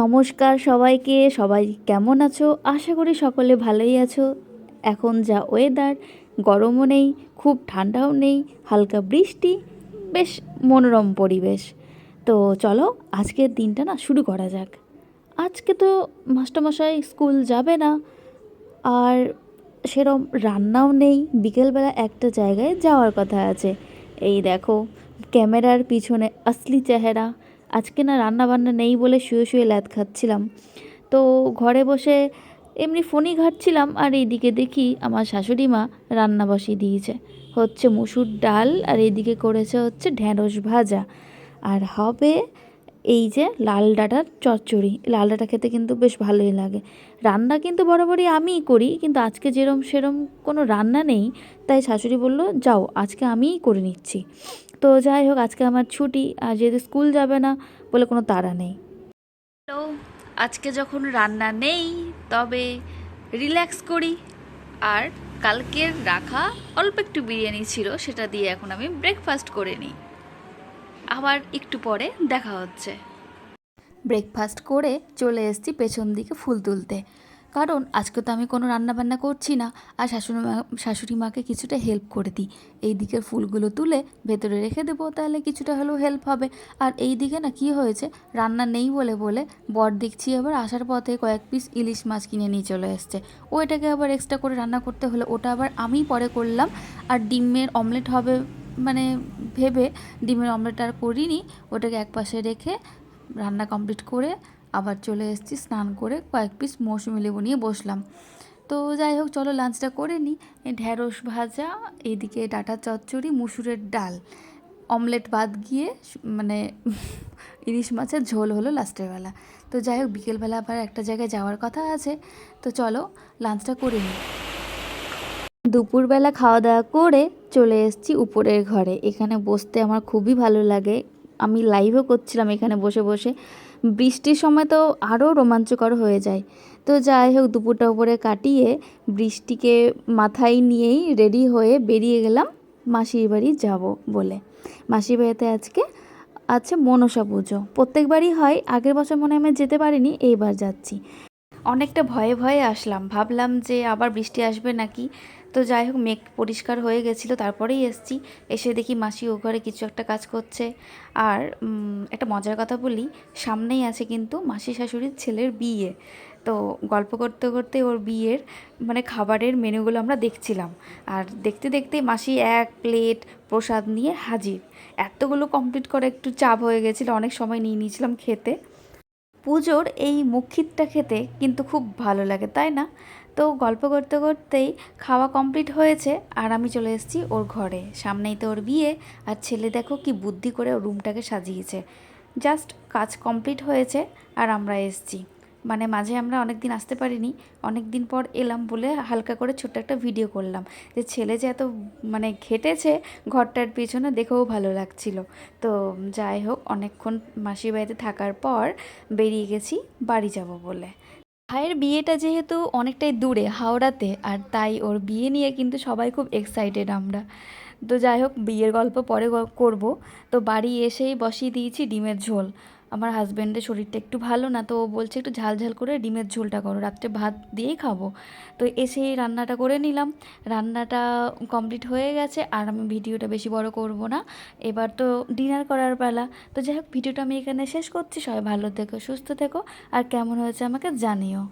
নমস্কার সবাইকে, সবাই কেমন আছো? আশা করি সকলে ভালোই আছো। এখন যা ওয়েদার গরমও নেই, খুব ঠান্ডাও নেই, হালকা বৃষ্টি, বেশ মনোরম পরিবেশ। তো চলো, আজকের দিনটা না শুরু করা যাক। আজকে তো মাস্টারমশাই স্কুল যাবে না, আর সেরম রান্নাও নেই, বিকেলবেলা একটা জায়গায় যাওয়ার কথা আছে। এই দেখো, ক্যামেরার পিছনে আসলি চেহারা আজকে না রান্না বান্না নেই বলে শুয়ে শুয়ে ল্যাদ খাচ্ছিলাম। তো ঘরে বসে এমনি ফোনই ঘাটছিলাম আর এইদিকে দেখি আমার শাশুড়ি মা রান্না বসিয়ে দিয়েছে। হচ্ছে মুসুর ডাল আর এইদিকে করেছে হচ্ছে ঢ্যাঁড়স ভাজা। আর হবে এই যে লাল ডাঁটার চচ্চড়ি, লাল ডাঁটা খেতে কিন্তু বেশ ভালোই লাগে। রান্না কিন্তু বরাবরই আমিই করি, কিন্তু আজকে যেরম সেরম কোনো রান্না নেই, তাই শাশুড়ি বলল, যাও, আজকে আমিই করে নিচ্ছি। তো যাই হোক, আজকে আমার ছুটি, আর যেহেতু স্কুল যাবে না, বলে কোনো তাড়া নেই। হ্যালো আজকে যখন রান্না নেই, তবে রিল্যাক্স করি। আর কালকের রাখা অল্প একটু বিরিয়ানি ছিল, সেটা দিয়ে এখন আমি ব্রেকফাস্ট করে নিই। আবার একটু পরে দেখা হচ্ছে। ব্রেকফাস্ট করে চলে এসেছি পেছন দিকে ফুল তুলতে। কারণ আজকে তো আমি কোনো রান্না বান্না করছি না, আর শাশুড়ি মা, শাশুড়ি মাকে কিছুটা হেল্প করে দিই। এই দিকের ফুলগুলো তুলে ভেতরে রেখে দেবো, তাহলে কিছুটা হলেও হেল্প হবে। আর এই দিকে না কি হয়েছে, রান্না নেই বলে বলে বর দেখছি এবার আসার পথে কয়েক পিস ইলিশ মাছ কিনে নিয়ে চলে এসছে। ওইটাকে আবার এক্সট্রা করে রান্না করতে হলে, ওটা আবার আমি পরে করলাম। আর ডিমের অমলেট হবে মানে ভেবে ডিমের অমলেট আর করিনি, ওটাকে এক পাশে রেখে রান্না কমপ্লিট করে আবার চলে এসেছি স্নান করে কয়েক পিস মৌসুমি লেবু নিয়ে বসলাম। তো যাই হোক, চলো লাঞ্চটা করে নিই ঢ্যাঁড়স ভাজা, এদিকে ডাটা চচ্চড়ি, মুসুরের ডাল। অমলেট বাদ গিয়ে মানে ইলিশ মাছের ঝোল হলো লাস্টের বেলা। তো যাই হোক, বিকেলবেলা আবার একটা জায়গায় যাওয়ার কথা আছে। তো চলো লাঞ্চটা করে নিই দুপুরবেলা খাওয়া দাওয়া করে চলে এসেছি উপরের ঘরে। এখানে বসতে আমার খুবই ভালো লাগে। আমি লাইভও করছিলাম এখানে বসে বসে। বৃষ্টির সময় তো আরও রোমাঞ্চকর হয়ে যায়। তো যাই হোক, দুপুরটা উপরে কাটিয়ে বৃষ্টিকে মাথায় নিয়েই রেডি হয়ে বেরিয়ে গেলাম মাসির বাড়ি যাব বলে। মাসির বাড়িতে আজকে আছে মনসা পুজো। প্রত্যেকবারই হয়, আগের বছর মনে আমি যেতে পারিনি, এইবার যাচ্ছি। অনেকটা ভয়ে ভয়ে আসলাম। ভাবলাম যে আবার বৃষ্টি আসবে নাকি? তো যাই হোক, মেঘ পরিষ্কার হয়ে গেছিল, তারপরেই এসছি। এসে দেখি মাসি ও ঘরে কিছু একটা কাজ করছে। আর একটা মজার কথা বলি, সামনেই আছে কিন্তু মাসি শাশুড়ির ছেলের বিয়ে। তো গল্প করতে করতে ওর বিয়ের মানে খাবারের মেনুগুলো আমরা দেখছিলাম। আর দেখতে দেখতে মাসি এক প্লেট প্রসাদ নিয়ে হাজির। এতগুলো কমপ্লিট করে একটু চাপ হয়ে গেছিল, অনেক সময় নিয়ে নিয়েছিলাম খেতে। পুজোর এই মুখিতটা খেতে কিন্তু খুব ভালো লাগে, তাই না? তো গল্প করতে করতেই খাওয়া কমপ্লিট হয়েছে আর আমি চলে এসেছি ওর ঘরে। সামনেই তো ওর বিয়ে আর ছেলে দেখো কি বুদ্ধি করে ওর রুমটাকে সাজিয়েছে। জাস্ট কাজ কমপ্লিট হয়েছে আর আমরা এসছি। মানে মাঝে আমরা অনেক দিন আসতে পারিনি অনেক দিন পর এলাম বলে হালকা করে ছোট্ট একটা ভিডিও করলাম। যে ছেলে যে এত মানে ঘেটেছে ঘরটার পিছনে দেখেও ভালো লাগছিল। তো যাই হোক, অনেকক্ষণ মাসির বাড়িতে থাকার পর বেরিয়ে গেছি, বাড়ি যাব বলে। ভাইয়ের বিয়েটা যেহেতু অনেকটাই দূরে, হাওড়াতে, আর তাই ওর বিয়ে নিয়ে কিন্তু সবাই খুব এক্সাইটেড আমরা। তো যাই হোক, বিয়ের গল্প পরে করব। তো বাড়ি এসেই বসিয়ে দিয়েছি ডিমের ঝোল। আমার হাজব্যান্ডের শরীরটা একটু ভালো না, তো ও বলছে একটু ঝাল ঝাল করে ডিমের ঝোলটা করো, রাত্রে ভাত দিয়েই খাব। তো এসে রান্নাটা করে নিলাম। রান্নাটা কমপ্লিট হয়ে গেছে, আর আমি ভিডিওটা বেশি বড় করব না। এবার তো ডিনার করার পালা। তো যাই হোক, ভিডিওটা আমি এখানে শেষ করছি। সবাই ভালো থেকো, সুস্থ থেকো, আর কেমন হয়েছে আমাকে জানিও।